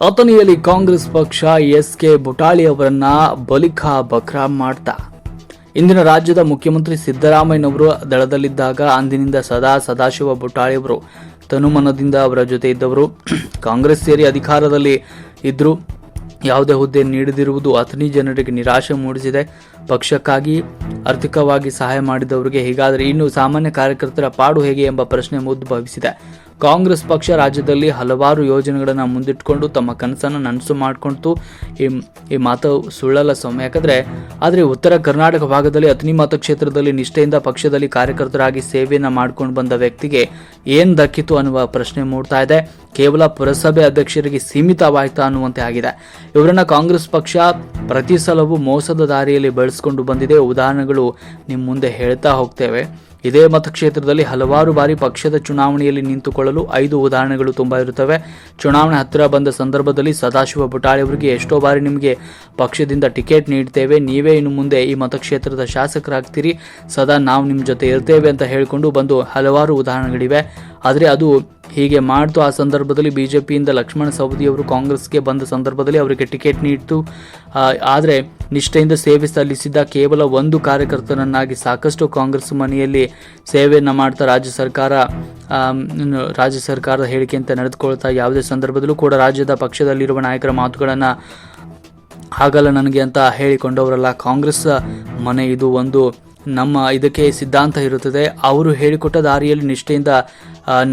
ಅಥಣಿಯಲ್ಲಿ ಕಾಂಗ್ರೆಸ್ ಪಕ್ಷ S K Butali ಅವರನ್ನ ಬಲಿಖಾ ಬಕ್ರಾ ಮಾಡ್ತಾ. ಇಂದಿನ ರಾಜ್ಯದ ಮುಖ್ಯಮಂತ್ರಿ ಸಿದ್ದರಾಮಯ್ಯನವರು ದಳದಲ್ಲಿದ್ದಾಗ ಅಂದಿನಿಂದ ಸದಾ ಸದಾಶಿವ ಬುಟಾಳಿ ಅವರು ತನುಮನದಿಂದ ಅವರ ಜೊತೆ ಇದ್ದವರು. ಕಾಂಗ್ರೆಸ್ ಸೇರಿ ಅಧಿಕಾರದಲ್ಲಿ ಇದ್ರು ಯಾವುದೇ ಹುದ್ದೆ ನೀಡದಿರುವುದು ಅಥಣಿ ಜನರಿಗೆ ನಿರಾಶೆ ಮೂಡಿಸಿದೆ. ಪಕ್ಷಕ್ಕಾಗಿ ಆರ್ಥಿಕವಾಗಿ ಸಹಾಯ ಮಾಡಿದವರಿಗೆ ಹೀಗಾದರೆ ಇನ್ನು ಸಾಮಾನ್ಯ ಕಾರ್ಯಕರ್ತರ ಪಾಡು ಹೇಗೆ ಎಂಬ ಪ್ರಶ್ನೆ ಉದ್ಭವಿಸಿದೆ. ಕಾಂಗ್ರೆಸ್ ಪಕ್ಷ ರಾಜ್ಯದಲ್ಲಿ ಹಲವಾರು ಯೋಜನೆಗಳನ್ನು ಮುಂದಿಟ್ಕೊಂಡು ತಮ್ಮ ಕನಸನ್ನು ನನಸು ಮಾಡಿಕೊಂಡು ಈ ಈ ಮಾತು ಸುಳ್ಳಲ್ಲ ಸೌಮ್ಯ ಯಾಕಂದರೆ ಆದರೆ ಉತ್ತರ ಕರ್ನಾಟಕ ಭಾಗದಲ್ಲಿ ಅಥಣಿ ಮತಕ್ಷೇತ್ರದಲ್ಲಿ ನಿಷ್ಠೆಯಿಂದ ಪಕ್ಷದಲ್ಲಿ ಕಾರ್ಯಕರ್ತರಾಗಿ ಸೇವೆಯನ್ನು ಮಾಡ್ಕೊಂಡು ಬಂದ ವ್ಯಕ್ತಿಗೆ ಏನು ದಕ್ಕಿತು ಅನ್ನುವ ಪ್ರಶ್ನೆ ಮೂಡ್ತಾ ಇದೆ. ಕೇವಲ ಪುರಸಭೆ ಅಧ್ಯಕ್ಷರಿಗೆ ಸೀಮಿತವಾಯ್ತಾ ಅನ್ನುವಂತೆ ಆಗಿದೆ. ಇವರನ್ನ ಕಾಂಗ್ರೆಸ್ ಪಕ್ಷ ಪ್ರತಿ ಸಲವೂ ಮೋಸದ ದಾರಿಯಲ್ಲಿ ಬಳಸ್ಕೊಂಡು ಬಂದಿದೆ. ಉದಾಹರಣೆಗಳು ನಿಮ್ಮ ಮುಂದೆ ಹೇಳ್ತಾ ಹೋಗ್ತೇವೆ. ಇದೇ ಮತಕ್ಷೇತ್ರದಲ್ಲಿ ಹಲವಾರು ಬಾರಿ ಪಕ್ಷದ ಚುನಾವಣೆಯಲ್ಲಿ ನಿಂತುಕೊಳ್ಳಲು ಐದು ಉದಾಹರಣೆಗಳು ತುಂಬ ಇರುತ್ತವೆ. ಚುನಾವಣೆ ಹತ್ತಿರ ಬಂದ ಸಂದರ್ಭದಲ್ಲಿ ಸದಾಶಿವ ಬುಟಾಳಿ ಅವರಿಗೆ ಎಷ್ಟೋ ಬಾರಿ ನಿಮಗೆ ಪಕ್ಷದಿಂದ ಟಿಕೆಟ್ ನೀಡ್ತೇವೆ. ನೀವೇ ಇನ್ನು ಮುಂದೆ ಈ ಮತಕ್ಷೇತ್ರದ ಶಾಸಕರಾಗ್ತೀರಿ. ಸದಾ ನಾವು ನಿಮ್ಮ ಜೊತೆ ಇರ್ತೇವೆ ಅಂತ ಹೇಳಿಕೊಂಡು ಬಂದು ಹಲವಾರು ಉದಾಹರಣೆಗಳಿವೆ. ಆದರೆ ಅದು ಹೀಗೆ ಮಾಡ್ತು ಆ ಸಂದರ್ಭದಲ್ಲಿ ಬಿ ಜೆ ಪಿಯಿಂದ ಲಕ್ಷ್ಮಣ ಸವದಿಯವರು ಕಾಂಗ್ರೆಸ್ಗೆ ಬಂದ ಸಂದರ್ಭದಲ್ಲಿ ಅವರಿಗೆ ಟಿಕೆಟ್ ನೀಡಿತು. ಆದರೆ ನಿಷ್ಠೆಯಿಂದ ಸೇವೆ ಸಲ್ಲಿಸಿದ್ದ ಕೇವಲ ಒಂದು ಕಾರ್ಯಕರ್ತನನ್ನಾಗಿ ಸಾಕಷ್ಟು ಕಾಂಗ್ರೆಸ್ ಮನೆಯಲ್ಲಿ ಸೇವೆಯನ್ನು ಮಾಡ್ತಾ ರಾಜ್ಯ ಸರ್ಕಾರ ರಾಜ್ಯ ಸರ್ಕಾರದ ಹೇಳಿಕೆಯಂತೆ ನಡೆದುಕೊಳ್ತಾ ಯಾವುದೇ ಸಂದರ್ಭದಲ್ಲೂ ಕೂಡ ರಾಜ್ಯದ ಪಕ್ಷದಲ್ಲಿರುವ ನಾಯಕರ ಮಾತುಗಳನ್ನು ಆಗಲ್ಲ ನನಗೆ ಅಂತ ಹೇಳಿಕೊಂಡವರಲ್ಲ. ಕಾಂಗ್ರೆಸ್ ಮನೆ ಇದು ಒಂದು ನಮ್ಮ ಇದಕ್ಕೆ ಸಿದ್ಧಾಂತ ಇರುತ್ತದೆ. ಅವರು ಹೇಳಿಕೊಟ್ಟ ದಾರಿಯಲ್ಲಿ ನಿಷ್ಠೆಯಿಂದ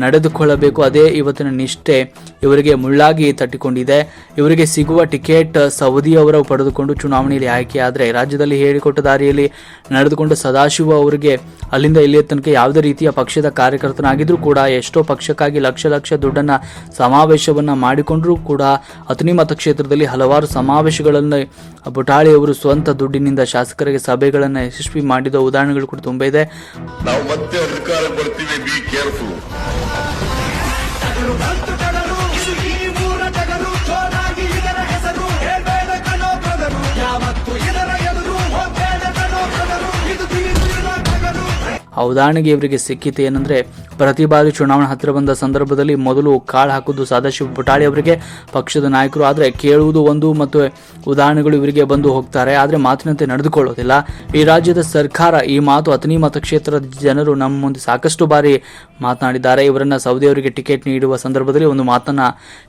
ನಡೆದುಕೊಳ್ಳಬೇಕು. ಅದೇ ಇವತ್ತಿನ ನಿಷ್ಠೆ ಇವರಿಗೆ ಮುಳ್ಳಾಗಿ ತಟ್ಟಿಕೊಂಡಿದೆ. ಇವರಿಗೆ ಸಿಗುವ ಟಿಕೆಟ್ ಸವದಿಯವರು ಪಡೆದುಕೊಂಡು ಚುನಾವಣೆಯಲ್ಲಿ ಆಯ್ಕೆಯಾದರೆ ರಾಜ್ಯದಲ್ಲಿ ಹೇಳಿಕೊಟ್ಟ ದಾರಿಯಲ್ಲಿ ನಡೆದುಕೊಂಡು ಸದಾಶಿವ ಅವರಿಗೆ ಅಲ್ಲಿಂದ ಇಲ್ಲಿಯ ತನಕ ಯಾವುದೇ ರೀತಿಯ ಪಕ್ಷದ ಕಾರ್ಯಕರ್ತನಾಗಿದ್ದರೂ ಕೂಡ ಎಷ್ಟೋ ಪಕ್ಷಕ್ಕಾಗಿ ಲಕ್ಷ ಲಕ್ಷ ದುಡ್ಡನ್ನು ಸಮಾವೇಶವನ್ನು ಮಾಡಿಕೊಂಡ್ರೂ ಕೂಡ ಅಥಣಿ ಮತಕ್ಷೇತ್ರದಲ್ಲಿ ಹಲವಾರು ಸಮಾವೇಶಗಳನ್ನು ಬುಟಾಳಿಯವರು ಸ್ವಂತ ದುಡ್ಡಿನಿಂದ ಶಾಸಕರಿಗೆ ಸಭೆಗಳನ್ನು ಯಶಸ್ವಿ ಮಾಡಿದ ಉದಾಹರಣೆಗಳು ಕೂಡ ತುಂಬ ಇದೆ. ನಾವು ಮತ್ತೆ ಅಧಿಕಾರ ಬರ್ತೀವಿ. Be careful Ah! ಆ ಉದಾಹರಣೆಗೆ ಇವರಿಗೆ ಸಿಕ್ಕಿತು ಏನಂದ್ರೆ, ಪ್ರತಿ ಬಾರಿ ಚುನಾವಣೆ ಹತ್ತಿರ ಬಂದ ಸಂದರ್ಭದಲ್ಲಿ ಮೊದಲು ಕಾಳು ಹಾಕುದು ಸದಾಶಿವ ಪುಟಾಳಿ ಅವರಿಗೆ, ಪಕ್ಷದ ನಾಯಕರು ಆದರೆ ಕೇಳುವುದು ಒಂದು ಮತ್ತು ಉದಾಹರಣೆಗಳು ಇವರಿಗೆ ಬಂದು ಹೋಗ್ತಾರೆ. ಆದರೆ ಮಾತಿನಂತೆ ನಡೆದುಕೊಳ್ಳೋದಿಲ್ಲ. ಈ ರಾಜ್ಯದ ಸರ್ಕಾರ ಈ ಮಾತು ಅತನಿ ಮತಕ್ಷೇತ್ರದ ಜನರು ನಮ್ಮ ಮುಂದೆ ಸಾಕಷ್ಟು ಬಾರಿ ಮಾತನಾಡಿದ್ದಾರೆ. ಇವರನ್ನ ಸೌದಿ ಅವರಿಗೆ ಟಿಕೆಟ್ ನೀಡುವ ಸಂದರ್ಭದಲ್ಲಿ ಒಂದು ಮಾತನ್ನ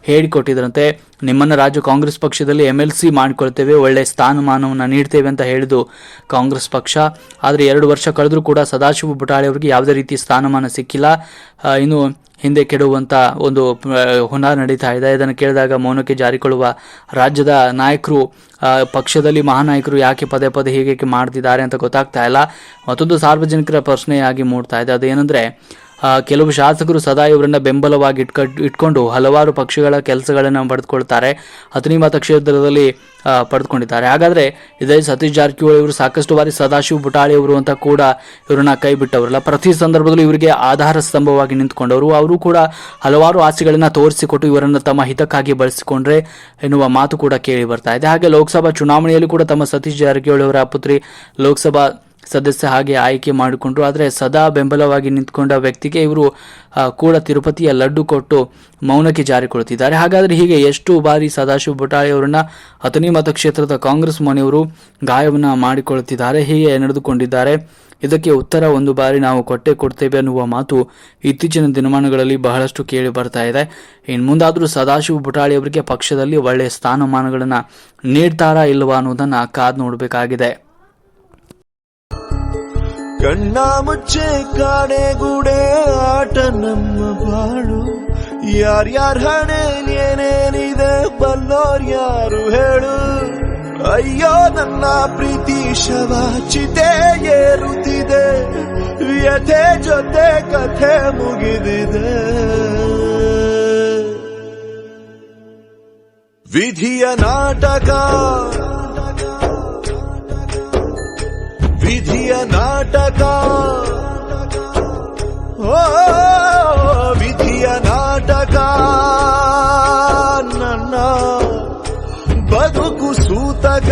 ಹೇಳಿಕೊಟ್ಟಿದ್ರಂತೆ. ನಿಮ್ಮನ್ನ ರಾಜ್ಯ ಕಾಂಗ್ರೆಸ್ ಪಕ್ಷದಲ್ಲಿ ಎಂ ಎಲ್ ಸಿ ಮಾಡಿಕೊಳ್ತೇವೆ, ಒಳ್ಳೆ ಸ್ಥಾನಮಾನವನ್ನು ನೀಡ್ತೇವೆ ಅಂತ ಹೇಳಿದು ಕಾಂಗ್ರೆಸ್ ಪಕ್ಷ. ಆದರೆ ಎರಡು ವರ್ಷ ಕಳೆದರೂ ಕೂಡ ಸದಾಶಿವ ಬುಟಾಳಿ ಅವರಿಗೆ ಯಾವುದೇ ರೀತಿ ಸ್ಥಾನಮಾನ ಸಿಕ್ಕಿಲ್ಲ. ಇನ್ನು ಹಿಂದೆ ಕೆಡುವಂಥ ಒಂದು ಹುನ್ನಾರ ನಡೀತಾ ಇದೆ. ಇದನ್ನು ಕೇಳಿದಾಗ ಮೌನಕ್ಕೆ ಜಾರಿಕೊಳ್ಳುವ ರಾಜ್ಯದ ನಾಯಕರು ಪಕ್ಷದಲ್ಲಿ ಮಹಾನಾಯಕರು ಯಾಕೆ ಪದೇ ಪದೇ ಹೀಗೆ ಮಾಡ್ತಿದ್ದಾರೆ ಅಂತ ಗೊತ್ತಾಗ್ತಾ ಇಲ್ಲ. ಮತ್ತೊಂದು ಸಾರ್ವಜನಿಕರ ಪ್ರಶ್ನೆಯಾಗಿ ಮೂಡ್ತಾ ಇದೆ. ಅದೇನೆಂದರೆ ಕೆಲವು ಶಾಸಕರು ಸದಾ ಇವರನ್ನ ಬೆಂಬಲವಾಗಿ ಇಟ್ಕ, ಇಟ್ಕೊಂಡು ಹಲವಾರು ಪಕ್ಷಗಳ ಕೆಲಸಗಳನ್ನು ಪಡೆದುಕೊಳ್ತಾರೆ. ಹತ್ತನೇ ಕ್ಷೇತ್ರದಲ್ಲಿ ಪಡೆದುಕೊಂಡಿದ್ದಾರೆ. ಹಾಗಾದ್ರೆ ಇದೇ ಸತೀಶ್ ಜಾರಕಿಹೊಳಿ ಇವರು ಸಾಕಷ್ಟು ಬಾರಿ ಸದಾಶಿವ ಬುಟಾಳಿ ಅವರು ಅಂತ ಕೂಡ ಇವರನ್ನ ಕೈ ಬಿಟ್ಟವರಲ್ಲ. ಪ್ರತಿ ಸಂದರ್ಭದಲ್ಲೂ ಇವರಿಗೆ ಆಧಾರ ಸ್ತಂಭವಾಗಿ ನಿಂತ್ಕೊಂಡವರು. ಅವರು ಕೂಡ ಹಲವಾರು ಆಸೆಗಳನ್ನು ತೋರಿಸಿಕೊಟ್ಟು ಇವರನ್ನು ತಮ್ಮ ಹಿತಕ್ಕಾಗಿ ಬಳಸಿಕೊಂಡ್ರೆ ಎನ್ನುವ ಮಾತು ಕೂಡ ಕೇಳಿ ಬರ್ತಾ ಇದೆ. ಹಾಗೆ ಲೋಕಸಭಾ ಚುನಾವಣೆಯಲ್ಲಿ ಕೂಡ ತಮ್ಮ ಸತೀಶ್ ಜಾರಕಿಹೊಳಿ ಅವರ ಪುತ್ರಿ ಲೋಕಸಭಾ ಸದಸ್ಯ ಹಾಗೆ ಆಯ್ಕೆ ಮಾಡಿಕೊಂಡ್ರು. ಆದರೆ ಸದಾ ಬೆಂಬಲವಾಗಿ ನಿಂತ್ಕೊಂಡ ವ್ಯಕ್ತಿಗೆ ಇವರು ಕೂಡ ತಿರುಪತಿಯ ಲಡ್ಡು ಕೊಟ್ಟು ಮೌನಕ್ಕೆ ಜಾರಿಕೊಳ್ಳುತ್ತಿದ್ದಾರೆ ಹಾಗಾದರೆ ಹೀಗೆ ಎಷ್ಟು ಬಾರಿ ಸದಾಶಿವ ಬುಟಾಳಿ ಅವರನ್ನ ಹತ್ತನೇ ಮತಕ್ಷೇತ್ರದ ಕಾಂಗ್ರೆಸ್ ಮನೆಯವರು ಗಾಯವನ್ನು ಮಾಡಿಕೊಳ್ಳುತ್ತಿದ್ದಾರೆ ಹೀಗೆ ನಡೆದುಕೊಂಡಿದ್ದಾರೆ. ಇದಕ್ಕೆ ಉತ್ತರ ಒಂದು ಬಾರಿ ನಾವು ಕೊಟ್ಟೆ ಕೊಡ್ತೇವೆ ಅನ್ನುವ ಮಾತು ಇತ್ತೀಚಿನ ದಿನಮಾನಗಳಲ್ಲಿ ಬಹಳಷ್ಟು ಕೇಳಿ ಬರ್ತಾ ಇದೆ. ಇನ್ನು ಮುಂದಾದರೂ ಸದಾಶಿವ ಬುಟಾಳಿ ಅವರಿಗೆ ಪಕ್ಷದಲ್ಲಿ ಒಳ್ಳೆಯ ಸ್ಥಾನಮಾನಗಳನ್ನು ನೀಡ್ತಾರಾ ಇಲ್ಲವಾ ಅನ್ನೋದನ್ನು ಕಾದು ನೋಡಬೇಕಾಗಿದೆ. ಕಣ್ಣ ಮುಚ್ಚೆ ಕಾಣೆಗೂಡೆ ಆಟ ನಮ್ಮ ಬಾಳು. ಯಾರ್ಯಾರ ಹಣೆ ಏನೇನಿದೆ ಬಲ್ಲೋರ್ ಯಾರು ಹೇಳು. ಅಯ್ಯೋ ನನ್ನ ಪ್ರೀತಿ ಶವ ಚಿತೆ ಏರುತ್ತಿದೆ. ವ್ಯಥೆ ಜೊತೆ ಕಥೆ ಮುಗಿದಿದೆ. ವಿಧಿಯ ನಾಟಕ. ವಿಧಿಯ ನಾಟಕ ಓ ವಿಧಿಯ ನಾಟಕ ನನ್ನ ಬದುಕು ಸೂತಕ